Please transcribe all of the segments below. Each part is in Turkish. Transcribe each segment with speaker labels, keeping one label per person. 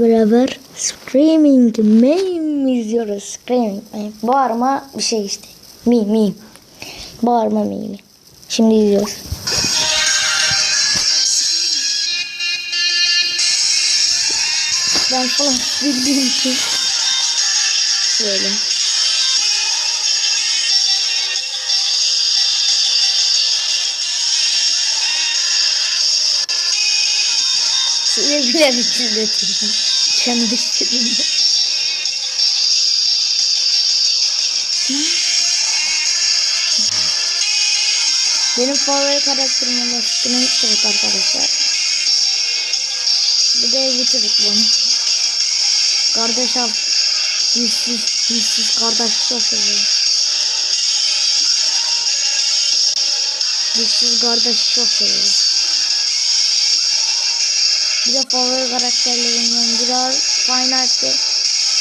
Speaker 1: beraber Screaming Meme izliyoruz. Screaming Meme. Bağırma bir şey işte. Mi mi. Bağırma mi. Şimdi izliyoruz. Ben falan bildiğim için böyle. Size bile bir kirletim. Çamaşırımda. Benim favori karakterim olan Spinning Trap arkadaşlar. Bir de bitirdik bunu. Kardeş al. Yüzsüz, yüzsüz kardeş çok seviyorum. Yüzsüz kardeş çok seviyorum. Bir de favori karakterlerimden biraz Final'de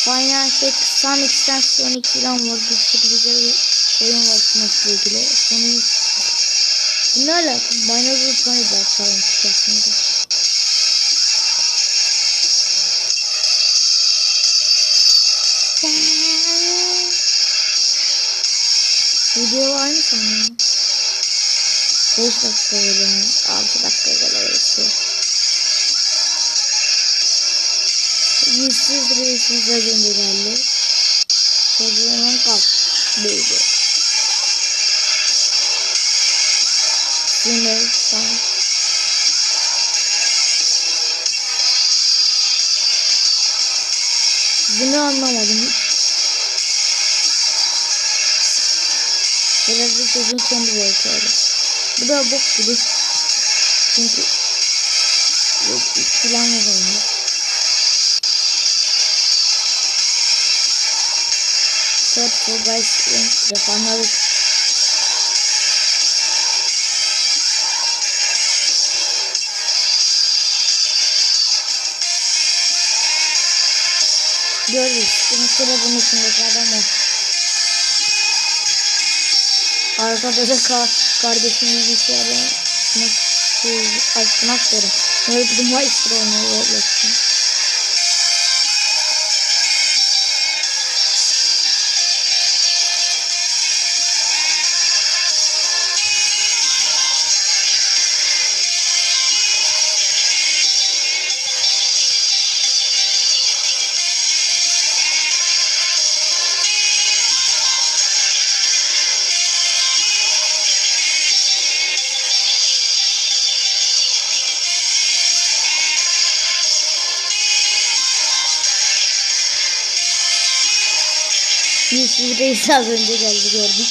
Speaker 1: Final'de Sonic'ten Sonic falan var. Bir sürü güzel bir oyun var Sonic'le ilgili. Sonic ne alaka? Binary Pony var çalın çıkarsınız. Video aynı sanırım. 5 dakika geliyor. 6 dakika geliyor. Yüzsüz reisimiz az önce geldi. Çocuğunun kalk. Büyüdü. Falan. Bunu anlamadım hiç. Herhalde çocuğun kendi boyutları. Bu da bok gibi. Çünkü yok plan yazılmıyor. For guys rep anladık. Gördük. Sıkıntılı bunun içindeki adam o. Arkada da ka kardeşim bilgisayarı aşkına sorun. Böyle maestro oynuyor Roblox'ta. Yüzsüz reis az önce geldi gördük.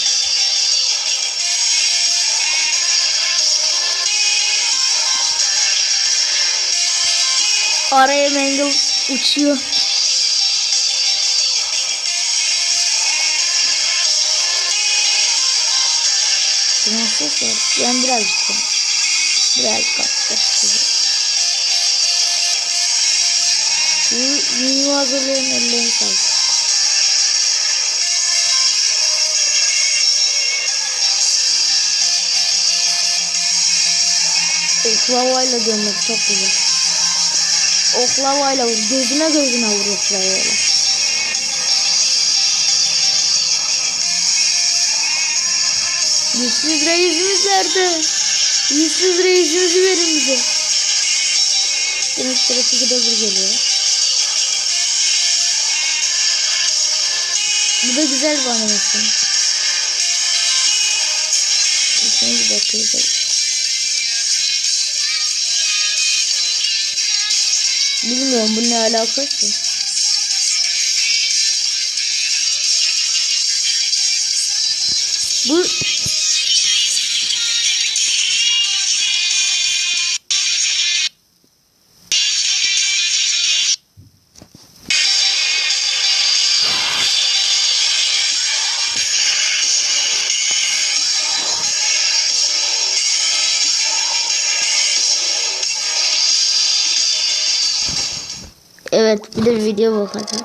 Speaker 1: Araya Mangle uçuyor. Nasıl şey? Ben birazcık atacak sizi. Bu video hazırlayan ellerini Oklavayla gömmek çok güzel. Oklavayla vur. Gözüne gözüne vur oklavayla. Yüzsüz reisimiz nerede? Yüzsüz reisimizi verin bize. Demek de bir geliyor. Bu da güzel bir animasyon. Şimdi bakıyoruz. Bilmiyorum bu ne alakası. Bu Evet bir de video bakacağım.